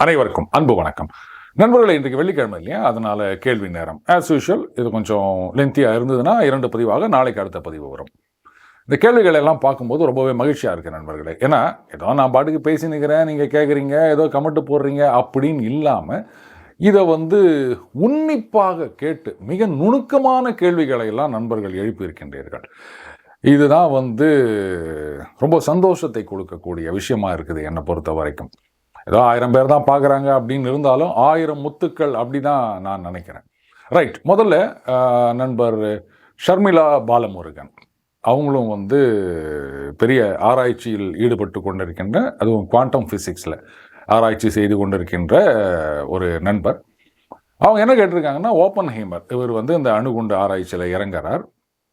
அனைவருக்கும் அன்பு வணக்கம். நண்பர்களை இன்றைக்கு வெள்ளிக்கிழமை இல்லையா? அதனால கேள்வி நேரம். ஆஸ் யூஷுவல் இது கொஞ்சம் லென்த்தியாக இருந்ததுன்னா இரண்டு பதிவாக நாளைக்கு அடுத்த பதிவு வரும். இந்த கேள்விகளை எல்லாம் பார்க்கும்போது ரொம்பவே மகிழ்ச்சியாக இருக்குது நண்பர்களே. ஏன்னா ஏதோ நான் பாட்டுக்கு பேசி நிற்கிறேன் நீங்கள் கேட்குறீங்க ஏதோ கமெண்ட் போடுறீங்க அப்படின்னு இல்லாமல் இதை வந்து உன்னிப்பாக கேட்டு மிக நுணுக்கமான கேள்விகளை எல்லாம் நண்பர்கள் எழுப்பியிருக்கின்றீர்கள் இதுதான் வந்து ரொம்ப சந்தோஷத்தை கொடுக்கக்கூடிய விஷயமா இருக்குது என்னை பொறுத்த வரைக்கும் ஏதோ ஆயிரம் பேர் தான் பார்க்குறாங்க அப்படின்னு இருந்தாலும் ஆயிரம் முத்துக்கள் அப்படி தான் நான் நினைக்கிறேன். ரைட் முதல்ல நண்பர் ஷர்மிளா பாலமுருகன். அவங்களும் வந்து பெரிய ஆராய்ச்சியில் ஈடுபட்டு கொண்டிருக்கின்ற அதுவும் குவாண்டம் ஃபிசிக்ஸில் ஆராய்ச்சி செய்து கொண்டிருக்கின்ற ஒரு நண்பர். அவங்க என்ன கேட்டிருக்காங்கன்னா ஓப்பன் ஹீமர் இவர் வந்து இந்த அணுகுண்டு ஆராய்ச்சியில் இறங்குறார்.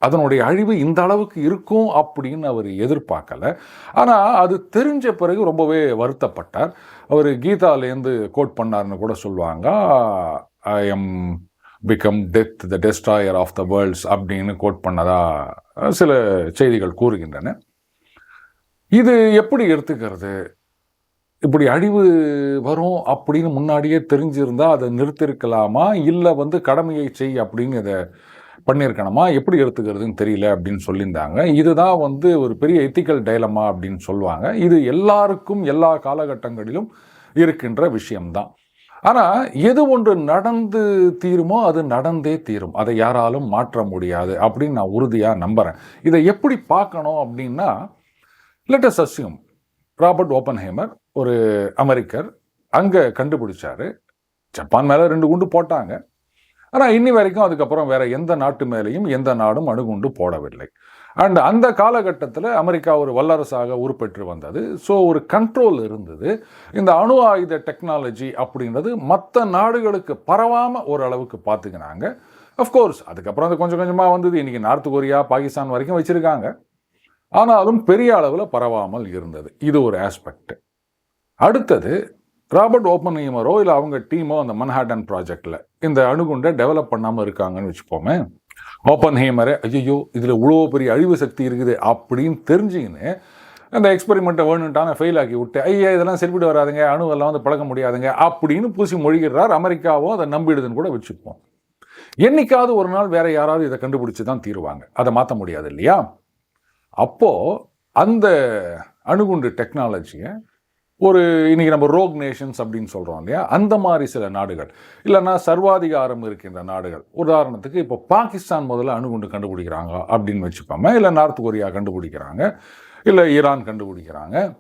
அதனுடைய அழிவு இந்த அளவுக்கு இருக்கும் அப்படின்னு அவர் எதிர்பார்க்கல. ஆனால் அது தெரிஞ்ச பிறகு ரொம்பவே வருத்தப்பட்டார். அவர் கீதாலேருந்து கோட் பண்ணார்னு கூட சொல்லுவாங்க. I am become death the destroyer of the worlds அப்படின்னு கோட் பண்ணதா சில செய்திகள் கூறுகின்றன. இது எப்படி எடுத்துக்கிறது? இப்படி அழிவு வரும் அப்படின்னு முன்னாடியே தெரிஞ்சிருந்தால் அதை நிறுத்திருக்கலாமா? இல்லை வந்து கடமையை செய் அப்படின்னு இதை பண்ணியிருக்கணுமா? எப்படி எடுத்துக்கிறதுன்னு தெரியல அப்படின்னு சொல்லியிருந்தாங்க. இதுதான் வந்து ஒரு பெரிய எத்திக்கல் டைலமா அப்படின்னு சொல்லுவாங்க. இது எல்லாருக்கும் எல்லா காலகட்டங்களிலும் இருக்கின்ற விஷயம்தான். ஆனால் எது ஒன்று நடந்து தீருமோ அது நடந்தே தீரும். அதை யாராலும் மாற்ற முடியாது அப்படின்னு நான் உறுதியாக நம்புகிறேன் இதை எப்படி பார்க்கணும் அப்படின்னா லெட்டஸ் அஸ்யூம் ராபர்ட் ஓப்பன்ஹேமர் ஒரு அமெரிக்கர் அங்கே கண்டுபிடிச்சார். ஜப்பான் மேலே ரெண்டு குண்டு போட்டாங்க. ஆனால் இன்னி வரைக்கும் அதுக்கப்புறம் வேற எந்த நாட்டு மேலேயும் எந்த நாடும் அணுகுண்டு போடவில்லை. அண்ட் அந்த காலகட்டத்தில் அமெரிக்கா ஒரு வல்லரசாக உருப்பெற்று வந்தது. ஸோ ஒரு கண்ட்ரோல் இருந்தது. இந்த அணு ஆயுத டெக்னாலஜி அப்படின்றது மற்ற நாடுகளுக்கு பரவாமல் ஓரளவுக்கு பார்த்துக்கினாங்க அஃப்கோர்ஸ் அதுக்கப்புறம் அது கொஞ்சம் கொஞ்சமாக வந்தது. இன்றைக்கி நார்த் கொரியா பாகிஸ்தான் வரைக்கும் வச்சுருக்காங்க. ஆனாலும் பெரிய அளவில் பரவாமல் இருந்தது. இது ஒரு ஆஸ்பெக்ட் அடுத்தது ராபர்ட் ஓப்பன் ஓப்பன்ஹீமரோ இல்லை அவங்க டீமோ அந்த மன்ஹாட்டன் ப்ராஜெக்டில் இந்த அணுகுண்டை டெவலப் பண்ணாமல் இருக்காங்கன்னு வச்சுப்போமே ஓப்பன் ஹேமரை ஐயோ இதில் இவ்வளோ பெரிய அழிவு சக்தி இருக்குது அப்படின்னு தெரிஞ்சுக்கின்னு அந்த எக்ஸ்பெரிமெண்ட்டை வேணுன்ட்டான ஃபெயில் ஆக்கி விட்டு ஐயா இதெல்லாம் செல்பிட்டு வராதுங்க அணுவெல்லாம் வந்து பழக முடியாதுங்க அப்படின்னு பூசி மொழிகிறார் அமெரிக்காவும் அதை நம்பிடுதுன்னு கூட வச்சுப்போம். என்னைக்காவது ஒரு நாள் வேற யாராவது இதை கண்டுபிடிச்சி தான் தீருவாங்க. அதை மாற்ற முடியாது இல்லையா? அப்போது அந்த அணுகுண்டு டெக்னாலஜியை ஒரு இன்றைக்கி நம்ம ரோக் நேஷன்ஸ் அப்படின்னு சொல்கிறோம் இல்லையா? அந்த மாதிரி சில நாடுகள். இல்லைன்னா சர்வாதிகாரம் இருக்கின்ற நாடுகள். உதாரணத்துக்கு இப்போ பாகிஸ்தான் முதல்ல அணுகுண்டு கண்டுபிடிக்கிறாங்க அப்படின்னு வச்சுப்போமே இல்லை நார்த் கொரியா கண்டுபிடிக்கிறாங்க இல்லை ஈரான் கண்டுபிடிக்கிறாங்க.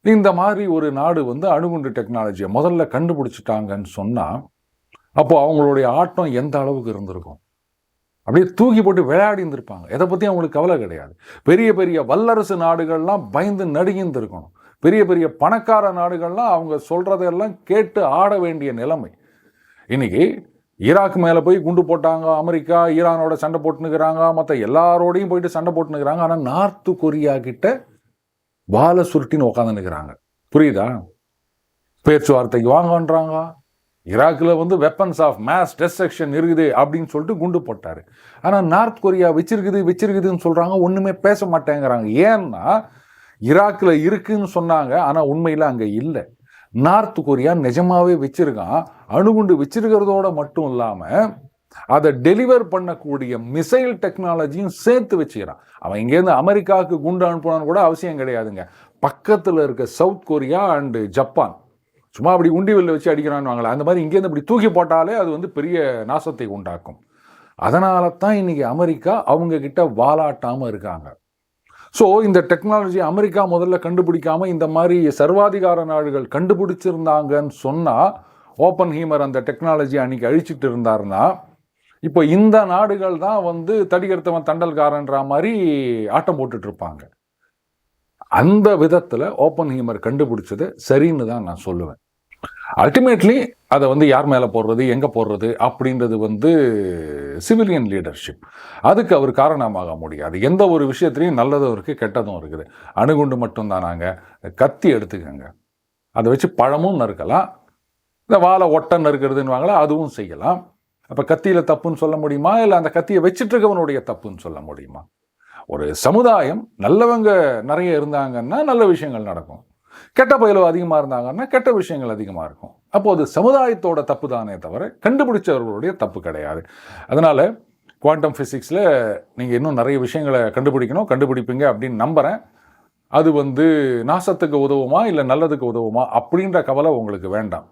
இந்த மாதிரி ஒரு நாடு வந்து அணுகுண்டு டெக்னாலஜியை முதல்ல கண்டுபிடிச்சிட்டாங்கன்னு சொன்னால் அப்போது அவங்களுடைய ஆட்டம் எந்த அளவுக்கு இருந்திருக்கும்? அப்படியே தூக்கி போட்டு விளையாடி இருந்திருப்பாங்க. எதை பற்றி அவங்களுக்கு கவலை கிடையாது. பெரிய பெரிய வல்லரசு நாடுகள்லாம் பயந்து நடுங்கியிருந்திருக்கணும். பெரிய பெரிய பணக்கார நாடுகள்லாம் அவங்க சொல்கிறதெல்லாம் கேட்டு ஆட வேண்டிய நிலைமை. இன்றைக்கி ஈராக் மேலே போய் குண்டு போட்டாங்க அமெரிக்கா ஈரானோட சண்டை போட்டுனுக்கிறாங்க மற்ற எல்லாரோடையும் போயிட்டு சண்டை போட்டுனுக்கிறாங்க ஆனால் நார்த்து கொரியா கிட்ட வாழை சுருட்டின்னு உட்காந்துனுக்கிறாங்க புரியுதா? பேச்சுவார்த்தைக்கு வாங்கன்றாங்க. ஈராக்கில் வந்து வெப்பன்ஸ் ஆஃப் மேஸ் டெஸ்ட்ரக்ஷன் இருக்குது அப்படின்னு சொல்லிட்டு குண்டு போட்டார். ஆனால் நார்த் கொரியா வச்சிருக்குது வச்சிருக்குதுன்னு சொல்கிறாங்க ஒன்றுமே பேச மாட்டேங்கிறாங்க. ஏன்னா ஈராக்கில் இருக்குன்னு சொன்னாங்க ஆனால் உண்மையில் அங்கே இல்லை. நார்த் கொரியா நிஜமாவே வச்சிருக்கான். அணுகுண்டு வச்சிருக்கிறதோட மட்டும் இல்லாமல் அதை டெலிவர் பண்ணக்கூடிய மிசைல் டெக்னாலஜியும் சேர்த்து வச்சுக்கிறான். அவன் இங்கேருந்து அமெரிக்காவுக்கு குண்டு அனுப்பணும்னு கூட அவசியம் கிடையாதுங்க. பக்கத்தில் இருக்க சவுத் கொரியா அண்டு ஜப்பான். சும்மா அப்படி உண்டிவெல்ல வச்சு அடிக்கிறான்னு அந்த மாதிரி இங்கேருந்து இப்படி தூக்கி போட்டாலே அது வந்து பெரிய நாசத்தை உண்டாக்கும். அதனால தான் இன்னைக்கு அமெரிக்கா அவங்கக்கிட்ட வாலாட்டாமல் இருக்காங்க. ஸோ இந்த டெக்னாலஜி அமெரிக்கா முதல்ல கண்டுபிடிக்காமல் இந்த மாதிரி சர்வாதிகார நாடுகள் கண்டுபிடிச்சிருந்தாங்கன்னு சொன்னால் ஓப்பன் ஹீமர் அந்த டெக்னாலஜி அன்னைக்கு அழிச்சிட்டு இருந்தாருன்னா இப்போ இந்த நாடுகள் தான் வந்து தடிகெடுத்தவன் தண்டல்காரன்ற மாதிரி ஆட்டம் போட்டுட்ருப்பாங்க அந்த விதத்தில் ஓப்பன் ஹீமர் கண்டுபிடிச்சது சரின்னு தான் நான் சொல்லுவேன். அல்டிமேட்லி அதை வந்து யார் மேலே போடுறது எங்கே போடுறது அப்படின்றது வந்து சிவிலியன் லீடர்ஷிப் அதுக்கு அவர் காரணமாக முடியாது. எந்த ஒரு விஷயத்துலையும் நல்லதும் இருக்குது கெட்டதும் இருக்குது. அணுகுண்டு மட்டும்தானாங்க கத்தி எடுத்துக்கங்க. அதை வச்சு பழமும் நறுக்கலாம். இந்த வாழை ஒட்டை நறுக்கிறதுன்னு அதுவும் செய்யலாம். அப்போ கத்தியில் தப்புன்னு சொல்ல முடியுமா? இல்லை அந்த கத்தியை வச்சிட்ருக்கவனுடைய தப்புன்னு சொல்ல முடியுமா? ஒரு சமுதாயம் நல்லவங்க நிறைய இருந்தாங்கன்னா நல்ல விஷயங்கள் நடக்கும். கெட்ட பயலோ அதிகமாக இருந்தாங்கன்னா கெட்ட விஷயங்கள் அதிகமாக இருக்கும். அப்போது சமுதாயத்தோட தப்பு தானே தவிர கண்டுபிடிச்சவர்களுடைய தப்பு கிடையாது. அதனால் குவாண்டம் ஃபிசிக்ஸில் நீங்கள் இன்னும் நிறைய விஷயங்களை கண்டுபிடிக்கணும் கண்டுபிடிப்பீங்க அப்படின்னு நம்புகிறேன் அது வந்து நாசத்துக்கு உதவுமா இல்லை நல்லதுக்கு உதவுமா அப்படின்ற கவலை உங்களுக்கு வேண்டாம்.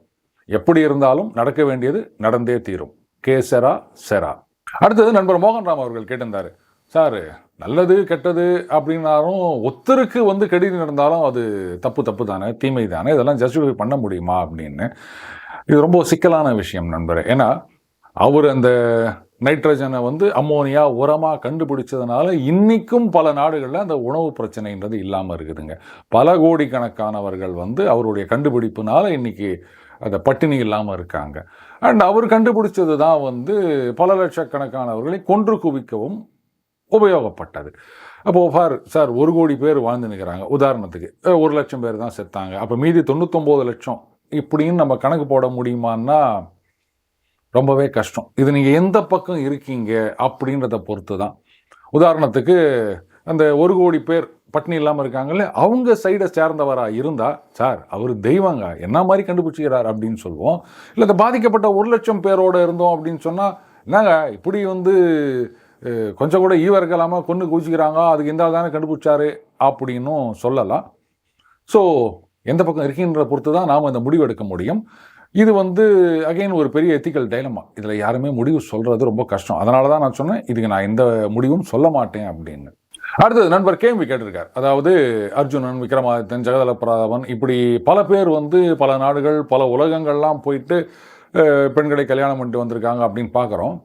எப்படி இருந்தாலும் நடக்க வேண்டியது நடந்தே தீரும். Que sera sera. அடுத்தது நண்பர் மோகன்ராம் அவர்கள் கேட்டிருந்தார். சார் நல்லது கெட்டது அப்படின்னாலும் ஒத்தருக்கு வந்து கெடுதி நடந்தாலும் அது தப்பு தப்பு தானே தீமை தானே இதெல்லாம் ஜஸ்டிஃபை பண்ண முடியுமா அப்படின்னு. இது ரொம்ப சிக்கலான விஷயம் நண்பர். ஏன்னா அவர் அந்த நைட்ரஜனை வந்து அம்மோனியா உரமாக கண்டுபிடிச்சதுனால இன்றைக்கும் பல நாடுகளில் அந்த உணவு பிரச்சனைன்றது இல்லாமல் இருக்குதுங்க. பல கோடிக்கணக்கானவர்கள் வந்து அவருடைய கண்டுபிடிப்புனால இன்றைக்கி அந்த பட்டினி இல்லாமல் இருக்காங்க. அண்ட் அவர் கண்டுபிடிச்சது தான் வந்து பல லட்சக்கணக்கானவர்களை கொன்று குவிக்கவும் உபயோகப்பட்டது. அப்போது ஃபார் சார் ஒரு கோடி பேர் வாழ்ந்து நிற்கிறாங்க உதாரணத்துக்கு ஒரு லட்சம் பேர் தான் செத்தாங்க. அப்போ மீதி தொண்ணூத்தொம்பது லட்சம் இப்படின்னு நம்ம கணக்கு போட முடியுமான்னா ரொம்பவே கஷ்டம். இது நீங்கள் எந்த பக்கம் இருக்கீங்க அப்படின்றத பொறுத்து தான். உதாரணத்துக்கு அந்த ஒரு கோடி பேர் பட்னி இல்லாமல் இருக்காங்கல்ல அவங்க சைடை சேர்ந்தவராக இருந்தால் சார் அவர் தெய்வங்க என்ன மாதிரி கண்டுபிடிச்சிக்கிறார் அப்படின்னு சொல்லுவோம். இல்லை இந்த பாதிக்கப்பட்ட ஒரு லட்சம் பேரோட இருந்தோம் அப்படின்னு சொன்னால் என்னங்க இப்படி வந்து கொஞ்சம் கூட ஈவ இருக்கலாமல் கொன்று குவிச்சிக்கிறாங்க அதுக்கு இந்த தானே கண்டுபிடிச்சாரு அப்படின்னும் சொல்லலாம். ஸோ எந்த பக்கம் இருக்கின்ற பொறுத்து தான் நாம் இந்த முடிவு எடுக்க முடியும். இது வந்து அகைன் ஒரு பெரிய எத்திக்கல் டைலமா இதில் யாருமே முடிவு சொல்கிறது ரொம்ப கஷ்டம். அதனால தான் நான் சொன்னேன் இதுக்கு நான் எந்த முடிவும் சொல்ல மாட்டேன் அப்படின்னு. அடுத்தது நண்பர் கேள்வி கேட்டிருக்கார். அதாவது அர்ஜுனன் விக்ரமாதித்தன் ஜெகதல பிரதாபன் இப்படி பல பேர் வந்து பல நாடுகள் பல உலகங்கள்லாம் போயிட்டு பெண்களை கல்யாணம் பண்ணிட்டு வந்திருக்காங்க அப்படின்னு பார்க்குறோம்.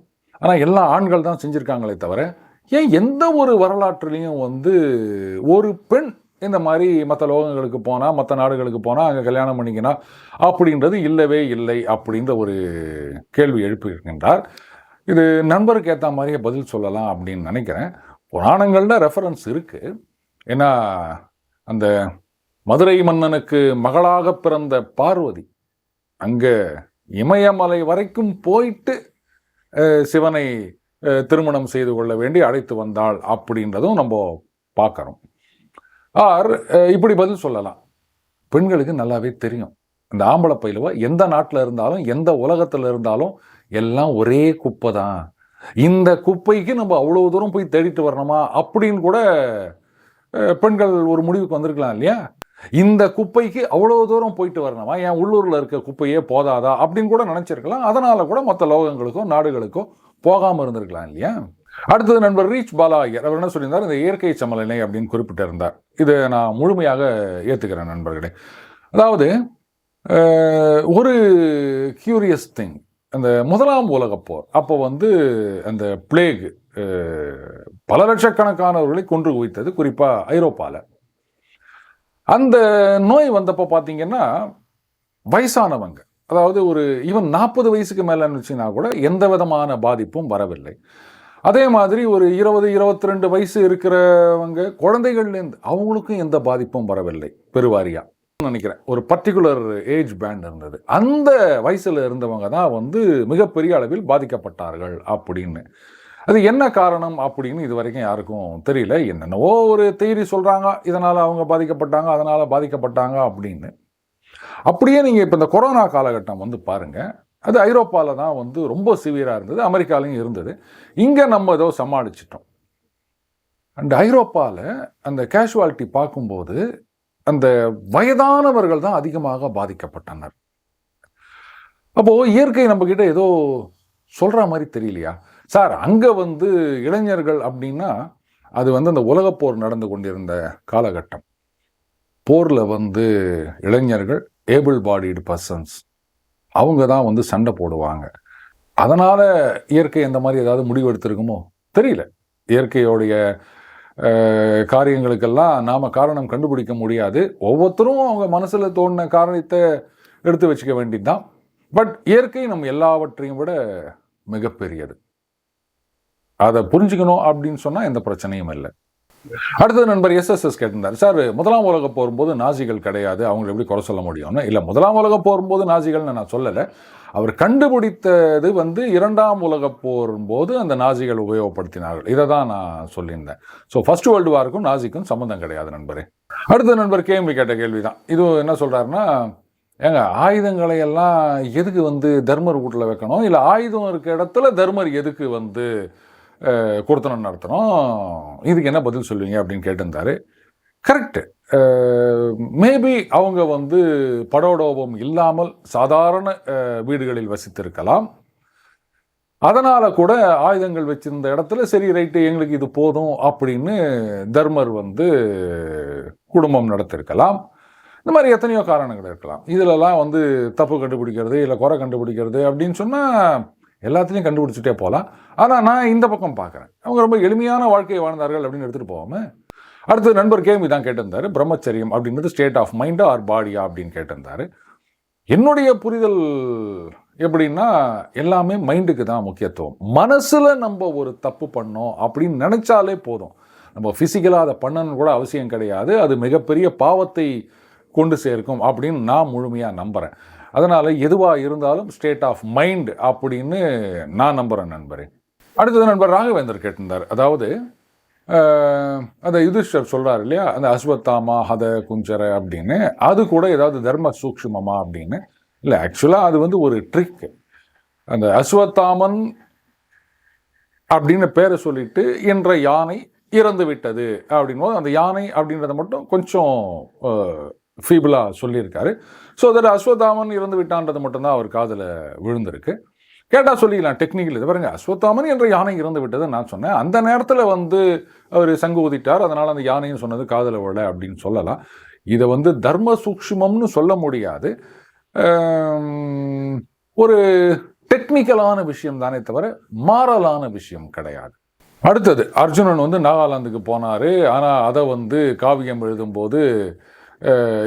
ஆனால் எல்லா ஆண்கள் தான் செஞ்சுருக்காங்களே தவிர ஏன் எந்த ஒரு வரலாற்றுலேயும் வந்து ஒரு பெண் இந்த மாதிரி மற்ற லோகங்களுக்கு போனால் மற்ற நாடுகளுக்கு போனால் அங்கே கல்யாணம் பண்ணிக்கினா அப்படின்றது இல்லவே இல்லை அப்படின்ற ஒரு கேள்வி எழுப்பியிருக்கின்றார் இது நண்பருக்கு ஏற்ற மாதிரியே பதில் சொல்லலாம் அப்படின்னு நினைக்கிறேன். புராணங்களில் ரெஃபரன்ஸ் இருக்குது ஏன்னா அந்த மதுரை மன்னனுக்கு மகளாக பிறந்த பார்வதி அங்கே இமயமலை வரைக்கும் போயிட்டு சிவனை திருமணம் செய்து கொள்ள வேண்டி அழைத்து வந்தாள் அப்படின்றதும் நம்ம பார்க்குறோம் ஆர் இப்படி பதில் சொல்லலாம். பெண்களுக்கு நல்லாவே தெரியும். இந்த ஆம்பளை பயிலுவ எந்த நாட்டில் இருந்தாலும் எந்த உலகத்தில் இருந்தாலும் எல்லாம் ஒரே குப்பை தான். இந்த குப்பைக்கு நம்ம அவ்வளோ தூரம் போய் தேடிட்டு வரணுமா? அப்படின்னு கூட பெண்கள் ஒரு முடிவுக்கு வந்திருக்கலாம் இல்லையா? இந்த குப்பைக்கு அவ்வளோ தூரம் போயிட்டு வரணுமா? என் உள்ளூரில் இருக்க குப்பையே போதாதா? அப்படின்னு கூட நினச்சிருக்கலாம். அதனால் கூட மற்ற லோகங்களுக்கோ நாடுகளுக்கோ போகாமல் இருந்திருக்கலாம் இல்லையா? அடுத்தது நண்பர் ரீச் பாலா ஐயர் அவர் என்ன சொல்லியிருந்தார்? இந்த இயற்கை சமநிலை அப்படின்னு குறிப்பிட்டிருந்தார். இதை நான் முழுமையாக ஏற்றுக்கிறேன் நண்பர்களே. அதாவது ஒரு கியூரியஸ் திங் அந்த முதலாம் உலகப்போர் அப்போ வந்து அந்த பிளேக் பல லட்சக்கணக்கானவர்களை கொன்று குவித்தது குறிப்பாக ஐரோப்பாவில் அந்த நோய் வந்தப்போ பார்த்தீங்கன்னா வயசானவங்க அதாவது ஒரு ஈவன் நாற்பது வயசுக்கு மேலே இருந்துச்சுன்னா கூட எந்த விதமான பாதிப்பும் வரவில்லை. அதே மாதிரி ஒரு இருபது இருபத்தி ரெண்டு வயசு இருக்கிறவங்க குழந்தைகள்லேருந்து அவங்களுக்கும் எந்த பாதிப்பும் வரவில்லை பெருவாரியாக நினைக்கிறேன் ஒரு பர்டிகுலர் ஏஜ் பேண்ட் இருந்தது. அந்த வயசில் இருந்தவங்க தான் வந்து மிகப்பெரிய அளவில் பாதிக்கப்பட்டார்கள் அப்படின்னு. அது என்ன காரணம் அப்படின்னு இது வரைக்கும் யாருக்கும் தெரியல. என்னென்னவோ ஒரு தேரி சொல்கிறாங்க இதனால் அவங்க பாதிக்கப்பட்டாங்க அதனால் பாதிக்கப்பட்டாங்க அப்படின்னு. அப்படியே நீங்கள் இப்போ இந்த கொரோனா காலகட்டம் வந்து பாருங்கள் அது ஐரோப்பாவில் தான் வந்து ரொம்ப சிவியராக இருந்தது அமெரிக்காலையும் இருந்தது. இங்கே நம்ம ஏதோ சமாளிச்சிட்டோம். அண்ட் ஐரோப்பாவில் அந்த கேஷுவாலிட்டி பார்க்கும்போது அந்த வயதானவர்கள் தான் அதிகமாக பாதிக்கப்பட்டனர். அப்போது இயற்கை நம்மக்கிட்ட ஏதோ சொல்கிற மாதிரி தெரியலையா? சார் அங்கே வந்து இளைஞர்கள் அப்படின்னா அது வந்து அந்த உலகப் போர் நடந்து கொண்டிருந்த காலகட்டம். போரில் வந்து இளைஞர்கள் ஏபிள் பாடிடு பர்சன்ஸ் அவங்க தான் வந்து சண்டை போடுவாங்க. அதனால் இயற்கை இந்த மாதிரி ஏதாவது முடிவு எடுத்திருக்குமோ? தெரியல. இயற்கையோடைய காரியங்களுக்கெல்லாம் நாம் காரணம் கண்டுபிடிக்க முடியாது. ஒவ்வொருத்தரும் அவங்க மனசில் தோணின காரணத்தை எடுத்து வச்சுக்க வேண்டியதுதான். பட் இயற்கை நம்ம எல்லாவற்றையும் விட மிகப்பெரியது. அதை புரிஞ்சுக்கணும் அப்படின்னு சொன்னால் எந்த பிரச்சனையும் இல்லை. அடுத்தது நண்பர் எஸ்எஸ்எஸ் கேட்டிருந்தார். சார் முதலாம் உலக போரும்போது நாசிகள் கிடையாது. அவங்களை எப்படி குறை சொல்ல முடியும்னு? இல்லை முதலாம் உலக போரும்போது நாசிகள்னு நான் சொல்லலை. அவர் கண்டுபிடித்தது வந்து இரண்டாம் உலக போரும்போது அந்த நாசிகள் உபயோகப்படுத்தினார்கள். இதை தான் நான் சொல்லியிருந்தேன். ஸோ ஃபர்ஸ்ட் வேர்ல்டு வாருக்கும் நாசிக்கும் சம்மந்தம் கிடையாது நண்பரே. அடுத்த நண்பர் கேம்பி கேட்ட கேள்வி தான் இது என்ன சொல்கிறாருன்னா ஏங்க ஆயுதங்களை எல்லாம் எதுக்கு வந்து தர்மர் வீட்டில் வைக்கணும்? இல்லை ஆயுதம் இருக்க இடத்துல தர்மர் எதுக்கு வந்து கொடுத்தனம் நடத்தணும். இதுக்கு என்ன பதில் சொல்லுவீங்க அப்படின்னு கேட்டிருந்தாரு. கரெக்டு மேபி அவங்க வந்து படோடோபம் இல்லாமல் சாதாரண வீடுகளில் வசித்திருக்கலாம். அதனால் கூட ஆயுதங்கள் வச்சிருந்த இடத்துல சரி ரைட்டு எங்களுக்கு இது போதும் அப்படின்னு தர்மர் வந்து குடும்பம் நடத்திருக்கலாம். இந்த மாதிரி எத்தனையோ காரணங்கள் இருக்கலாம். இதிலெல்லாம் வந்து தப்பு கண்டுபிடிக்கிறது இல்லை குறை கண்டுபிடிக்கிறது அப்படின்னு சொன்னால் எல்லாத்துலேயும் கண்டுபிடிச்சிட்டே போகலாம். ஆனால் நான் இந்த பக்கம் பார்க்குறேன். அவங்க ரொம்ப எளிமையான வாழ்க்கையை வாழ்ந்தார்கள் அப்படின்னு எடுத்துகிட்டு போகாமல் அடுத்து நண்பர் கேள்வி தான் கேட்டிருந்தார் பிரம்மச்சரியம் அப்படின்றது ஸ்டேட் ஆஃப் மைண்டா ஆர் பாடியா அப்படின்னு கேட்டிருந்தாரு. என்னுடைய புரிதல் எப்படின்னா எல்லாமே மைண்டுக்கு தான் முக்கியத்துவம். மனசில் நம்ம ஒரு தப்பு பண்ணோம் அப்படின்னு நினச்சாலே போதும். நம்ம ஃபிசிக்கலாக அதை பண்ணணும்னு கூட அவசியம் கிடையாது. அது மிகப்பெரிய பாவத்தை கொண்டு சேர்க்கும் அப்படின்னு நான் முழுமையாக நம்புகிறேன் அதனால் எதுவாக இருந்தாலும் ஸ்டேட் ஆஃப் மைண்ட் அப்படின்னு நான் நம்புகிறேன் நண்பரே. அடுத்தது நண்பர் ராகவேந்தர் கேட்டிருந்தார். அதாவது அந்த யுதிஷ்டர் சொல்கிறார் இல்லையா? அந்த அஸ்வத்தாமா ஹத குஞ்சர அப்படின்னு. அது கூட ஏதாவது தர்ம சூக்ஷ்மமா அப்படின்னு. இல்லை ஆக்சுவலாக அது வந்து ஒரு ட்ரிக் அந்த அஸ்வத்தாமன் அப்படின்னு பேரை சொல்லிட்டு என்ற யானை இறந்து விட்டது அப்படின் போது அந்த யானை அப்படின்றத மட்டும் கொஞ்சம் ஃபீபிளாக சொல்லியிருக்காரு. ஸோ அதில் அஸ்வத்தாமன் இறந்து விட்டான்றது மட்டும்தான் அவர் காதில் விழுந்திருக்கு. கேட்டால் சொல்லிக்கலாம் டெக்னிக்கல் இது. பாருங்க அஸ்வத்தாமன் என்ற யானை இறந்து விட்டதை நான் சொன்னேன். அந்த நேரத்தில் வந்து அவர் சங்கு ஊதிட்டார். அதனால் அந்த யானையும் சொன்னது காதில் விழ அப்படின்னு சொல்லலாம். இதை வந்து தர்ம சூக்ஷ்மம்னு சொல்ல முடியாது. ஒரு டெக்னிக்கலான விஷயம் தானே தவிர மாறலான விஷயம் கிடையாது. அடுத்தது அர்ஜுனன் வந்து நாகாலாந்துக்கு போனார். ஆனால் அதை வந்து காவியம் எழுதும்போது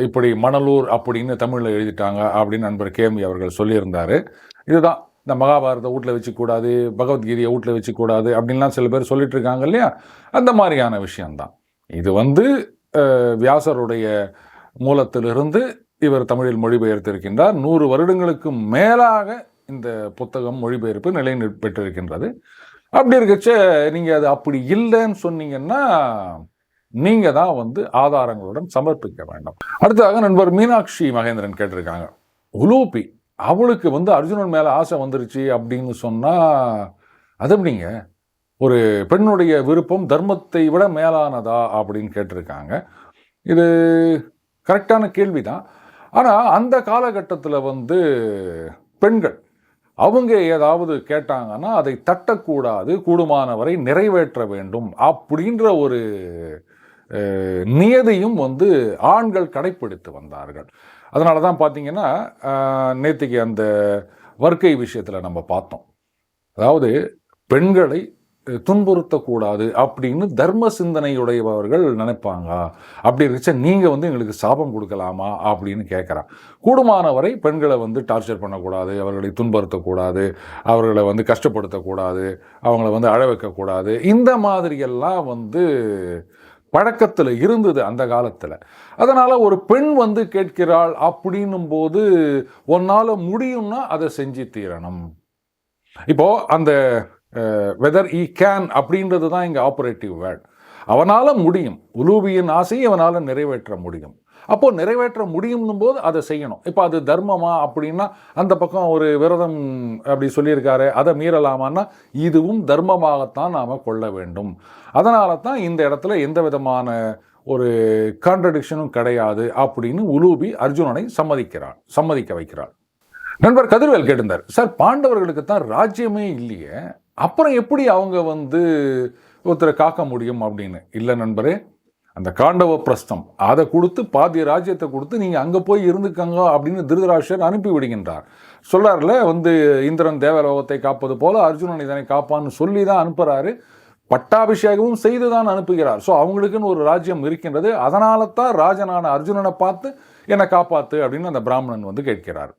இப்படி மணலூர் அப்படின்னு தமிழில் எழுதிட்டாங்க அப்படின்னு நண்பர் கேமி அவர்கள் சொல்லியிருந்தார். இதுதான் இந்த மகாபாரத வீட்டில் வச்சுக்கூடாது பகவத்கீதையை வீட்டில் வச்சுக்கூடாது அப்படின்லாம் சில பேர் சொல்லிட்டு இருக்காங்க இல்லையா? அந்த மாதிரியான விஷயந்தான் இது வந்து வியாசருடைய மூலத்திலிருந்து இவர் தமிழில் மொழிபெயர்த்திருக்கின்றார். நூறு வருடங்களுக்கு மேலாக இந்த புத்தகம் மொழிபெயர்ப்பு நிலை பெற்றிருக்கின்றது. அப்படி இருக்கச்ச நீங்கள் அது அப்படி இல்லைன்னு சொன்னீங்கன்னா நீங்கள் தான் வந்து ஆதாரங்களுடன் சமர்ப்பிக்க வேண்டும். அடுத்ததாக நண்பர் மீனாட்சி மகேந்திரன் கேட்டிருக்காங்க. உலூப்பி அவளுக்கு வந்து அர்ஜுனன் மேலே ஆசை வந்துருச்சு அப்படின்னு சொன்னால் அது எப்படிங்க? ஒரு பெண்ணுடைய விருப்பம் தர்மத்தை விட மேலானதா அப்படின்னு கேட்டிருக்காங்க. இது கரெக்டான கேள்வி தான் ஆனால் அந்த காலகட்டத்தில் வந்து பெண்கள் அவங்க ஏதாவது கேட்டாங்கன்னா அதை தட்டக்கூடாது கூடுமானவரை நிறைவேற்ற வேண்டும் அப்படின்ற ஒரு நியதியும் வந்து ஆண்கள் கடைப்பிடித்து வந்தார்கள். அதனால தான் பார்த்தீங்கன்னா நேற்றுக்கு அந்த வர்க்கை விஷயத்தில் நம்ம பார்த்தோம். அதாவது பெண்களை துன்புறுத்தக்கூடாது அப்படின்னு தர்ம சிந்தனையுடையவர்கள் நினைப்பாங்க. அப்படி இருந்துச்சு நீங்கள் வந்து எங்களுக்கு சாபம் கொடுக்கலாமா அப்படின்னு கேட்குறான் கூடுமானவரை பெண்களை வந்து டார்ச்சர் பண்ணக்கூடாது அவர்களை துன்புறுத்தக்கூடாது அவர்களை வந்து கஷ்டப்படுத்தக்கூடாது அவங்கள வந்து அழ வைக்கக்கூடாது. இந்த மாதிரியெல்லாம் வந்து பழக்கத்தில் இருந்தது அந்த காலத்தில். அதனால் ஒரு பெண் வந்து கேட்கிறாள் அப்படின்னும் போது உன்னால் முடியும்னா அதை செஞ்சு தீரணும். இப்போது அந்த வெதர் ஈ கேன் அப்படின்றது தான் இங்கே ஆப்ரேட்டிவ் வேர்ட் அவனால் முடியும். உலூபியின் ஆசையை அவனால் நிறைவேற்ற முடியும். அப்போது நிறைவேற்ற முடியும்னும் போது அதை செய்யணும். இப்போ அது தர்மமா அப்படின்னா அந்த பக்கம் ஒரு விரதம் அப்படி சொல்லியிருக்காரு அதை மீறலாமான்னா இதுவும் தர்மமாகத்தான் நாம் கொள்ள வேண்டும். அதனால தான் இந்த இடத்துல எந்த விதமான ஒரு கான்ட்ரடிக்ஷனும் கிடையாது அப்படின்னு உலூபி அர்ஜுனனை சம்மதிக்கிறார் சம்மதிக்க வைக்கிறார் நண்பர் கதிர்வேல் கேட்டிருந்தார் சார் பாண்டவர்களுக்கு தான் ராஜ்யமே இல்லையே அப்புறம் எப்படி அவங்க வந்து ஒருத்தரை காக்க முடியும்? அப்படின்னு. இல்லை நண்பரே அந்த காண்டவ பிரஸ்தம். அதை கொடுத்து பாதி ராஜ்யத்தை கொடுத்து நீங்கள் அங்கே போய் இருந்துக்கங்க அப்படின்னு திருதராஷர் அனுப்பி விடுகின்றார். சொல்றாருல வந்து இந்திரன் தேவலோகத்தை காப்பது போல அர்ஜுனன் இதனை காப்பான்னு சொல்லி தான் அனுப்புகிறாரு பட்டாபிஷேகமும் செய்து தான் அனுப்புகிறார். ஸோ அவங்களுக்குன்னு ஒரு ராஜ்யம் இருக்கின்றது. அதனால தான் ராஜனான அர்ஜுனனை பார்த்து என்னை காப்பாற்று அப்படின்னு அந்த பிராமணன் வந்து கேட்கிறார்.